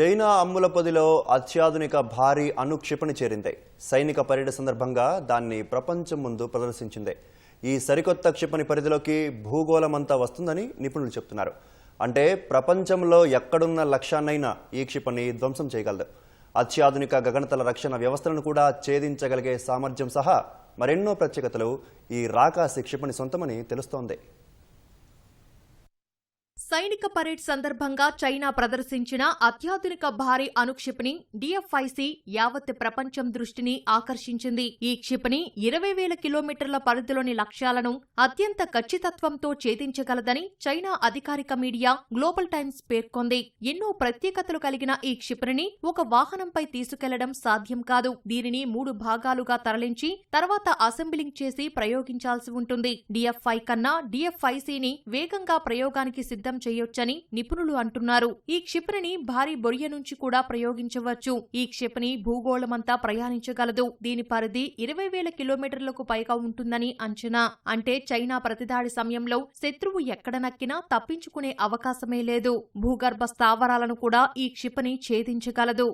China అమ్ముల పొదిలో అత్యాధునిక భారీ అణుక్షిపణి చేరింది. సైనిక పర్యటన సందర్భంగా దాన్ని ప్రపంచం ముందు ప్రదర్శించింది. ఈ సరికొత్త క్షిపణి పరిధిలోకి భూగోళమంతా వస్తుందని నిపుణులు చెప్తున్నారు. అంటే ప్రపంచంలో ఎక్కడున్న లక్ష్యాన్నైనా ఈ క్షిపణి ధ్వంసం చేయగలదు. అత్యాధునిక గగనతల రక్షణ వ్యవస్థలను కూడా ఛేదించగలిగే సామర్థ్యం సహా మరెన్నో ప్రత్యేకతలు ఈ రాకాసి క్షిపణి సొంతమని తెలుస్తోంది. సైనిక పరేడ్ సందర్భంగా చైనా ప్రదర్శించిన అత్యాధునిక భారీ అణుక్షిపణి డిఎఫ్ఐసి యావత్ ప్రపంచం దృష్టిని ఆకర్షించింది. ఈ క్షిపణి ఇరవై వేల కిలోమీటర్ల పరిధిలోని లక్ష్యాలను అత్యంత ఖచ్చితత్వంతో ఛేదించగలదని చైనా అధికారిక మీడియా గ్లోబల్ టైమ్స్ పేర్కొంది. ఎన్నో ప్రత్యేకతలు కలిగిన ఈ క్షిపణిని ఒక వాహనంపై తీసుకెళ్ళడం సాధ్యం కాదు. దీనిని మూడు భాగాలుగా తరలించి తర్వాత అసెంబ్లింగ్ చేసి ప్రయోగించాల్సి ఉంటుంది. డిఎఫ్ఐ కన్నా డిఎఫ్ఐసిని వేగంగా ప్రయోగానికి సిద్ధం చేయొచ్చని నిపుణులు అంటున్నారు. ఈ క్షిపణిని భారీ బొరియ నుంచి కూడా ప్రయోగించవచ్చు. ఈ క్షిపణి భూగోళమంతా ప్రయాణించగలదు. దీని పరిధి ఇరవై వేల కిలోమీటర్లకు పైగా ఉంటుందని అంచనా. అంటే చైనా ప్రతిదాడి సమయంలో శత్రువు ఎక్కడ నక్కినా తప్పించుకునే అవకాశమే లేదు. భూగర్భ స్థావరాలను కూడా ఈ క్షిపణి ఛేదించగలదు.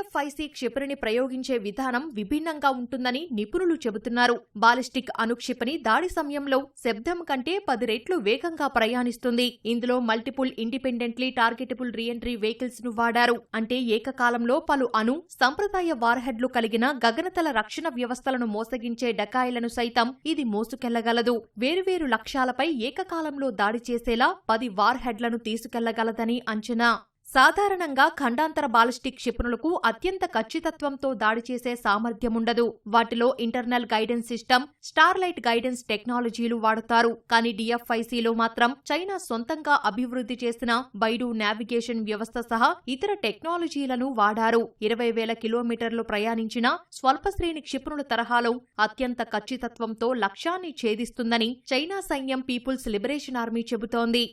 ఐఎఫ్ఐసి క్షిపణిని ప్రయోగించే విధానం విభిన్నంగా ఉంటుందని నిపుణులు చెబుతున్నారు. బాలిస్టిక్ అణుక్షిపణి దాడి సమయంలో శబ్దం కంటే పది రెట్లు వేగంగా ప్రయాణిస్తుంది. ఇందులో మల్టిపుల్ ఇండిపెండెంట్లీ టార్గెటబుల్ రీఎంట్రీ వెహికల్స్ను వాడారు. అంటే ఏకకాలంలో పలు అణు సంప్రదాయ వార్హెడ్లు కలిగిన గగనతల రక్షణ వ్యవస్థలను మోసగించే డకాయిలను సైతం ఇది మోసుకెళ్ళగలదు. వేరువేరు లక్ష్యాలపై ఏకకాలంలో దాడి చేసేలా పది వార్హెడ్లను తీసుకెళ్ళగలదని అంచనా. సాధారణంగా ఖండాంతర బాలిస్టిక్ క్షిపణులకు అత్యంత ఖచ్చితత్వంతో దాడి చేసే సామర్థ్యముండదు. వాటిలో internal guidance system starlight guidance టెక్నాలజీలు వాడుతారు. కానీ డిఎఫ్ఐసిలో మాత్రం చైనా సొంతంగా అభివృద్ధి చేసిన బైడు నావిగేషన్ వ్యవస్థ సహా ఇతర టెక్నాలజీలను వాడారు. ఇరవై వేల కిలోమీటర్లు ప్రయాణించిన స్వల్ప శ్రేణి క్షిపణుల తరహాలో అత్యంత ఖచ్చితత్వంతో లక్ష్యాన్ని ఛేదిస్తుందని చైనా సైన్యం పీపుల్స్ లిబరేషన్ ఆర్మీ చెబుతోంది.